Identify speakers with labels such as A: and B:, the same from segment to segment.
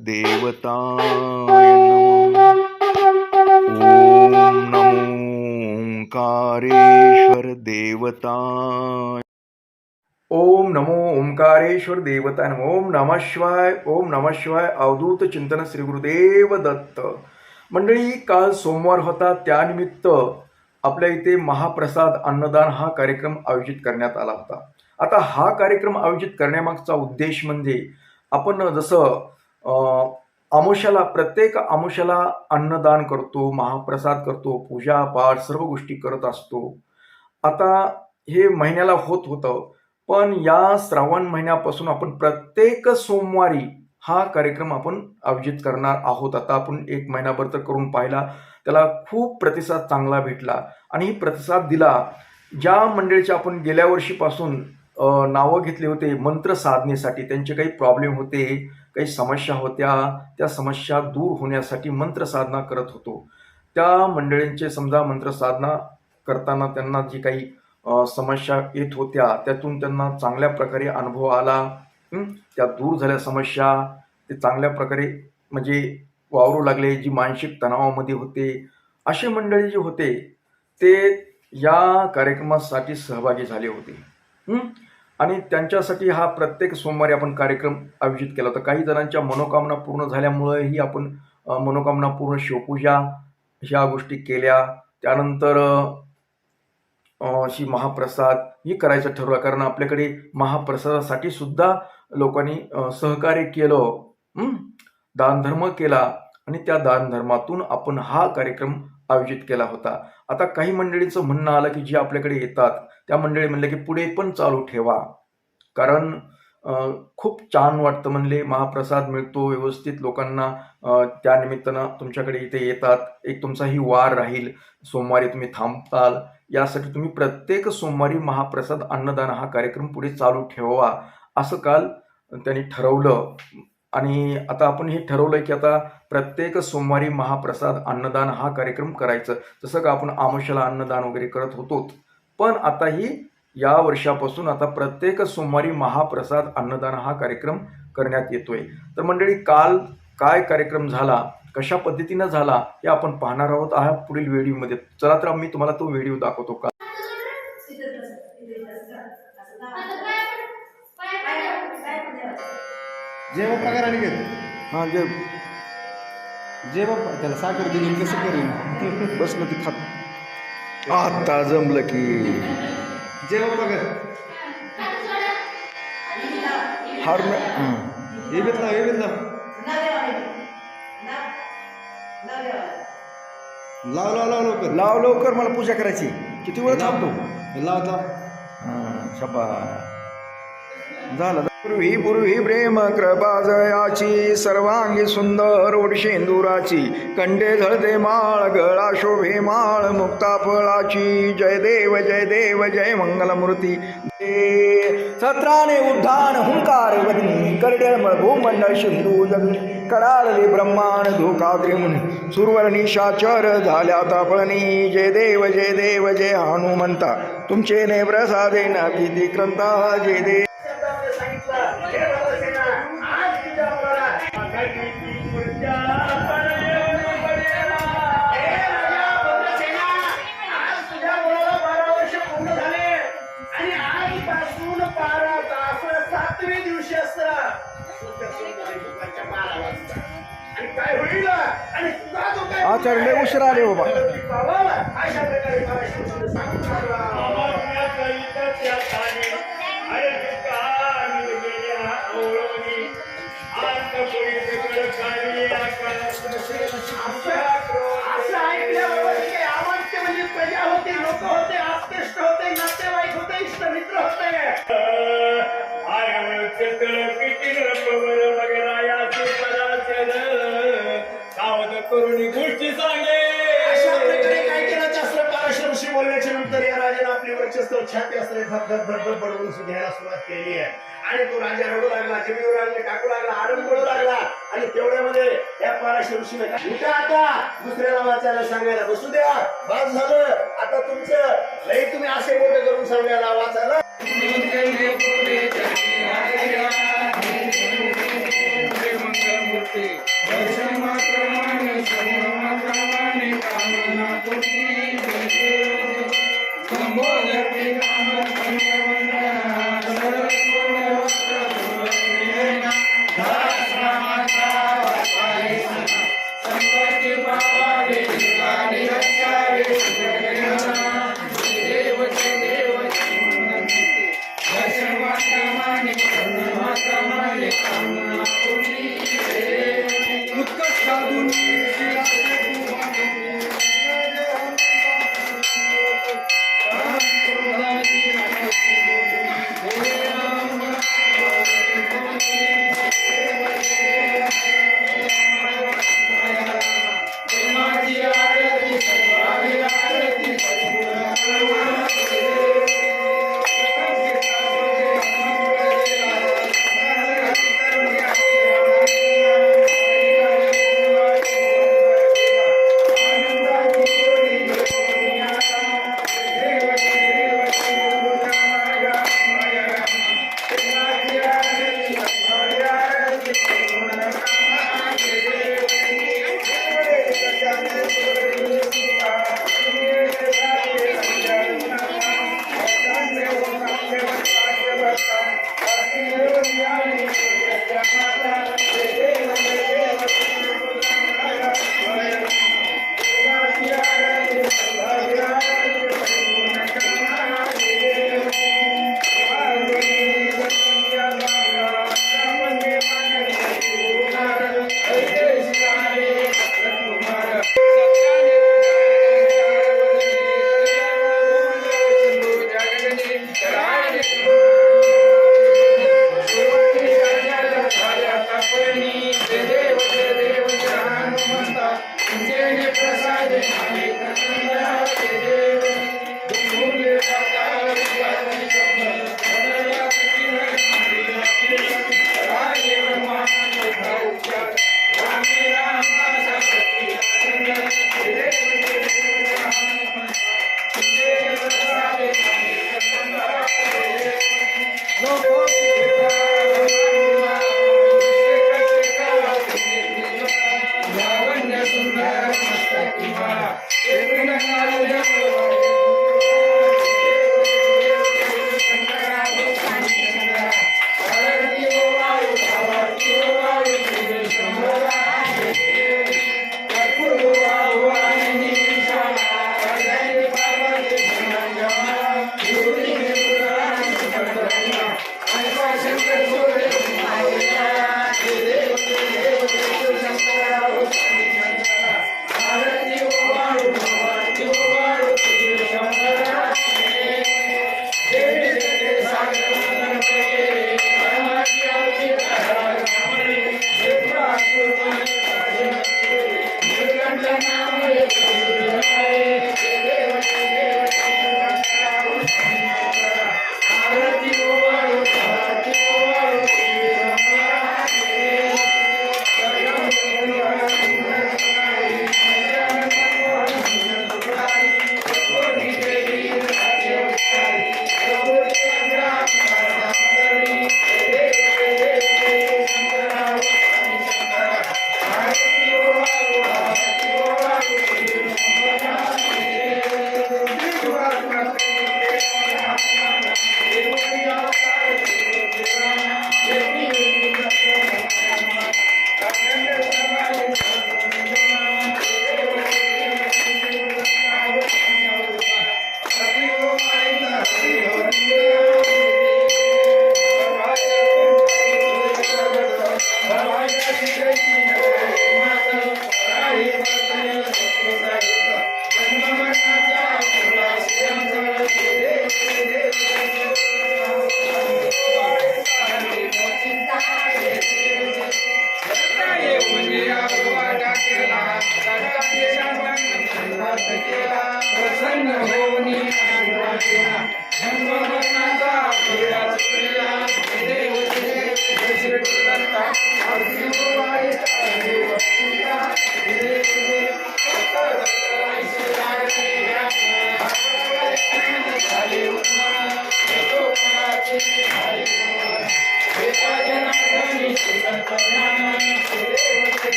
A: देवताय नमः। ॐ नमो ओंकारेश्वर देवताय ओम नमो। ओंकारेश्वर देवता ओम नमः शिवाय ओम नमः शिवाय अवधूत चिंतन श्री गुरुदेव दत्त। मंडळी काल सोमवार होता त्यानिमित्त आपल्या इथे महाप्रसाद अन्नदान हा कार्यक्रम आयोजित करण्यात आला होता. आता हा कार्यक्रम आयोजित करण्यामागचा उद्देश म्हणजे आपण जसं अं, प्रत्येक आमुष्याला अन्नदान करतो महाप्रसाद करतो पूजा पाठ सर्व गोष्टी करत असतो. आता हे महिन्याला होत होतं पण या श्रावण महिन्यापासून आपण प्रत्येक सोमवारी हा कार्यक्रम आपण आयोजित करणार आहोत. आता आपण एक महिनाभर तर करून पाहिला त्याला खूप प्रतिसाद चांगला भेटला. आणि ही प्रतिसाद दिला ज्या मंडळीचे आपण गेल्या वर्षीपासून नावं घेतले होते मंत्र साधनेसाठी त्यांचे काही प्रॉब्लेम होते. काही समस्या होत्या त्या समस्या दूर होण्यासाठी मंत्रसाधना करत होतो. त्या मंडळींचे समजा मंत्रसाधना करताना त्यांना जी काही समस्या येत होत्या त्यातून त्यांना चांगल्या प्रकारे अनुभव आला. त्या दूर झाल्या समस्या ते चांगल्या प्रकारे म्हणजे वावरू लागले जी मानसिक तणावामध्ये होते. असे मंडळी जे होते ते या कार्यक्रमासाठी सहभागी झाले होते. आणि त्यांच्यासाठी हा प्रत्येक सोमवारी आपण कार्यक्रम आयोजित केला. होता काही जणांच्या मनोकामना पूर्ण झाल्यामुळेही आपण मनोकामना पूर्ण शिवपूजा ह्या गोष्टी केल्या. त्यानंतर अशी महाप्रसाद ही करायचं ठरवलं. कारण आपल्याकडे महाप्रसादासाठी सुद्धा लोकांनी सहकार्य केलं. दानधर्म केला. आणि त्या दानधर्मातून आपण हा कार्यक्रम आयोजित केला होता. आता काही मंडळीचं म्हणणं आलं की जे आपल्याकडे येतात त्या मंडळी म्हणले की पुढे पण चालू ठेवा. कारण खूप छान वाटतं म्हणले महाप्रसाद मिळतो व्यवस्थित लोकांना त्यानिमित्तानं त्या निमित्तानं तुमच्याकडे इथे येतात. एक तुमचाही वार राहील. सोमवारी तुम्ही थांबताल. यासाठी तुम्ही प्रत्येक सोमवारी महाप्रसाद अन्नदान हा कार्यक्रम पुढे चालू ठेवा. असं काल त्यांनी ठरवलं. आणि आता आपण हे ठरवलं की आता प्रत्येक सोमवारी महाप्रसाद अन्नदान हा कार्यक्रम करायचं. जसं का आपण आमशाला अन्नदान वगैरे करत होतोच पण आताही या वर्षापासून आता प्रत्येक सोमवारी महाप्रसाद अन्नदान हा कार्यक्रम करण्यात येतोय. तर मंडळी काल काय कार्यक्रम झाला कशा पद्धतीनं झाला हे आपण पाहणार आहोत. हा पुढील व्हिडिओमध्ये. चला तर मी तुम्हाला तो व्हिडिओ दाखवतो का?
B: जे बाप्पा करा निघेल
A: हां जे
B: जे बाप्पा त्याला साखर दिली कसं करेन?
A: बसलं ती खात आता जमलं की.
B: जे बाप्पा कर
A: हार
B: हे. घेतला हे घेतला लाव लाव. लाव लवकर.
A: लाव लवकर मला पूजा करायची. किती वेळ थांबतो?
B: हे लाव लाव.
A: हां, शपा झालं पूर्वी पूर्वी प्रेम कृपाजयाची सर्वांगी सुंदर ओडशेंदुराची कंडे झळते माळ गळा शोभे माळ मुक्ता फळाची जय देव जय देव जय मंगलमूर्ती. सत्राने उद्धान हुंकार वदनी करडेळ भूमंडळ सिंधू जगणी कडाळले ब्रह्मांड धोका त्रिमुनी सुरवर्णी शाचर झाल्या तापळणी जय देव जय देव जय हनुमंता. तुमचे ने प्रसादे ना भीती क्रंता जय देव आचार्य लय उशीर आले बाबा.
C: प्रजा होते लोक होते होते नातेवाईक होते इष्ट मित्र होते
D: गोष्टी सांगे.
C: अशा प्रकारे काय केलं? शास्त्र बोलण्याच्या नंतर या राजाने आपली वर्चस्व छाती असणे धब धब धब धब बडवून घ्यायला सुरुवात केली आहे. आणि तो राजा रडू लागला जमिनीवर लागले टाकू लागला आरंभ पडू लागला. आणि तेवढ्यामध्ये या पाराशर ऋषीने उठा आता दुसऱ्याला वाचायला सांगायला बसू द्या. बाद झालं. आता तुमचं लई तुम्ही असे मोठे करून सांगायला वाचायला.
E: होते. वचनाप्रमाणे समूहाप्रमाणे कामना होती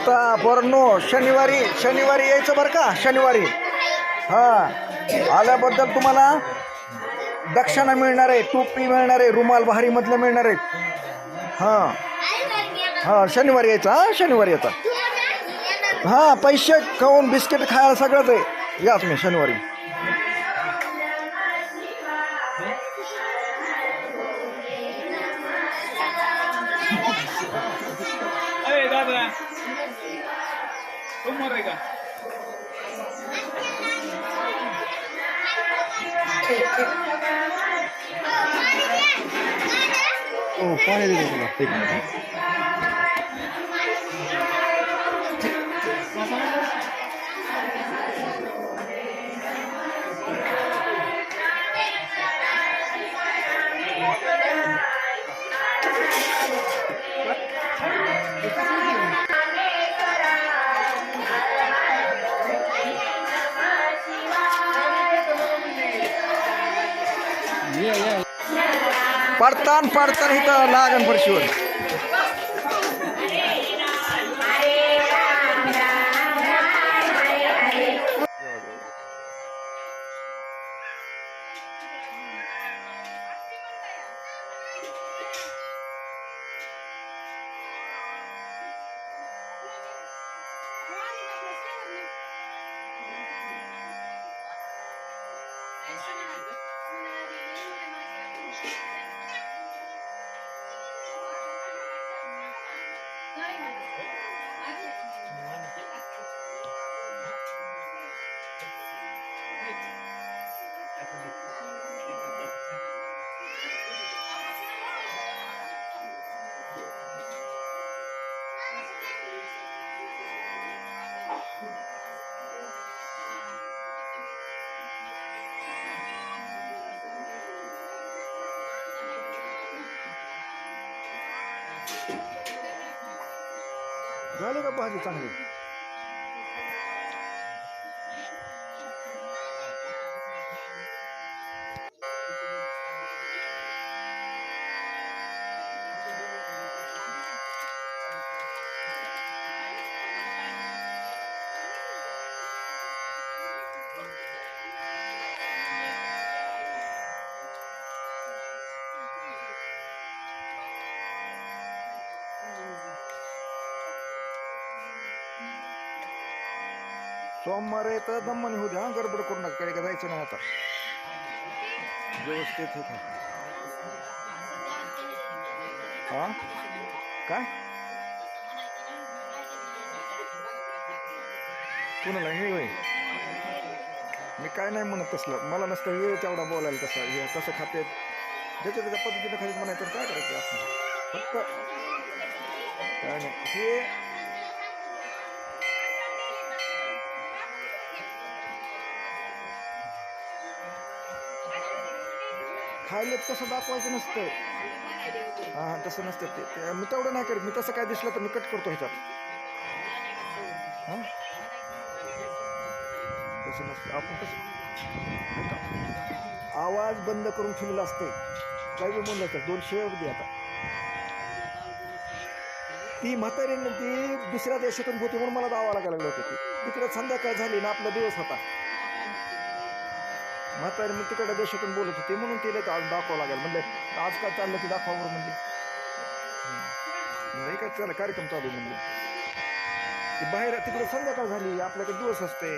F: आता पोरांनो शनिवारी शनिवारी यायचं बरं का? शनिवारी. हां. आल्याबद्दल तुम्हाला दक्षिणा मिळणार आहे टोपी मिळणार आहे रुमाल भारीमधलं मिळणार आहे. हां. हां शनिवारी यायचं हां शनिवारी यायचा. हां पैसे खाऊन बिस्किट खायला सगळंच आहे. या तुम्ही शनिवारी.
B: हो पाणी देतो तुला एक मिनिट
F: पडतान पाडताना इथं लागण फरशीवर. झाली का भाजी सोमवार आहे दमन होऊ द्या. गडबड करू नका. कडे जायचं नाही आता. व्यवस्थित होत हा? काय? कुणाला? हे होय. मी काय नाही म्हणत तसलं. मला नसतं वेळ तेवढा बोलायला तसा. हे कसं खाते. ज्याच्या त्याच्या पद्धतीनं खालीच म्हणायचं काय करायचं? आपण फक्त काय नाही. हे खायला तसं दाखवायचं नसतं हां हां तसं नसतं ते. मी तेवढं नाही करत. मी तसं काय दिसलं तर मी कट करतो ह्याच्यात. हां? तसं नसतं आपण कसं आवाज बंद करून ठेवलेला असते काही बी बोललं तर दोन अगदी दे आता. ती म्हातारी ती दुसऱ्या देशातून होती म्हणून मला दावा लागायला लागलं होतं ती. तिकडे संध्याकाळ झाली ना आपला दिवस होता. म्हातारी मग तिकडे देशातून बोलत होते म्हणून तिला तर आज दाखवावं लागेल. म्हणलं आज काय चाललं ते दाखवा म्हणजे म्हणले. नाही काय चाललं कार्यक्रम चालू आहे म्हणले. बाहेर तिकडे संध्याकाळ झाली आपल्याकडे दिवस असते.